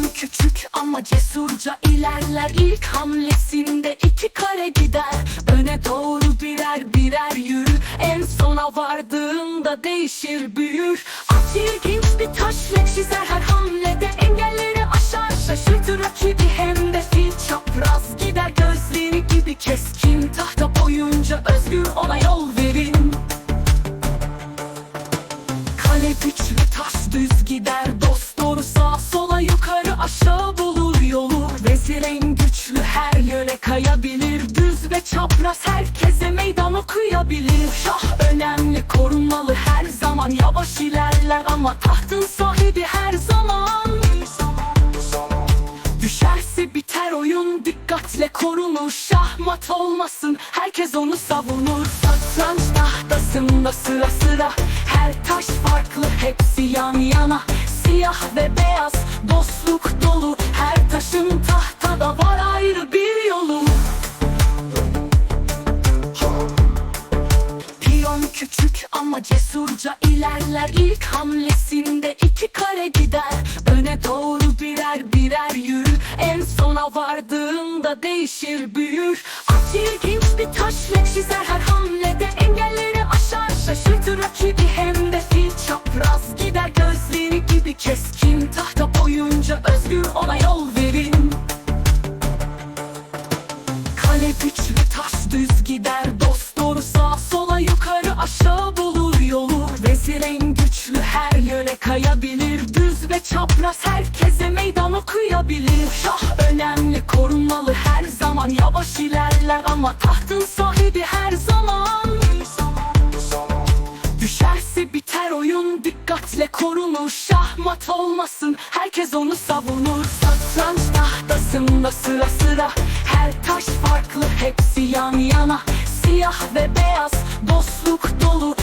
Piyon küçük ama cesurca ilerler. İlk hamlesinde iki kare gider. Öne doğru birer birer yürür. En sona vardığında değişir büyür. At ilginç bir taş ve çizer her hamlede. Engelleri aşar şaşırtır rakibi. Hem de fil çapraz Gider. Gözleri gibi keskin Tahta boyunca özgür ona yol verin. Kale güçlü taş düz gider. Dost doğru sağ sola yukarı yöne kayabilir Düz ve çapraz herkese meydan okuyabilir. Şah önemli korunmalı her zaman. Yavaş ilerler ama tahtın sahibi her zaman. Düşerse biter oyun dikkatle korunur. Şahmat olmasın herkes onu savunur. Satranç tahtasında sıra sıra. Her taş farklı hepsi yan yana. Siyah ve beyaz dostluk küçük ama cesurca ilerler. İlk hamlesinde iki kare gider. Öne doğru birer birer yürür. En sona vardığında değişir büyür. At ilginç bir taş ve çizer her hamlede. Engelleri aşar şaşırtır rakibi. Hem de fil çapraz Gider. Gözleri gibi keskin Tahta boyunca özgür ona yol verin. Kale güçlü taş düz gider. Dost doğru sağ sola yukarı aşağı bulur yolu Vezir en güçlü her yöne kayabilir. Düz ve çapraz herkese meydan okuyabilir. Şah önemli korunmalı her zaman Yavaş ilerler. Ama tahtın sahibi her zaman. Düşerse biter oyun dikkatle korunur. Şahmat olmasın herkes onu savunur. Satranç tahtasında sıra sıra Her taş farklı hepsi yan yana Siyah ve beyaz dostluk dolu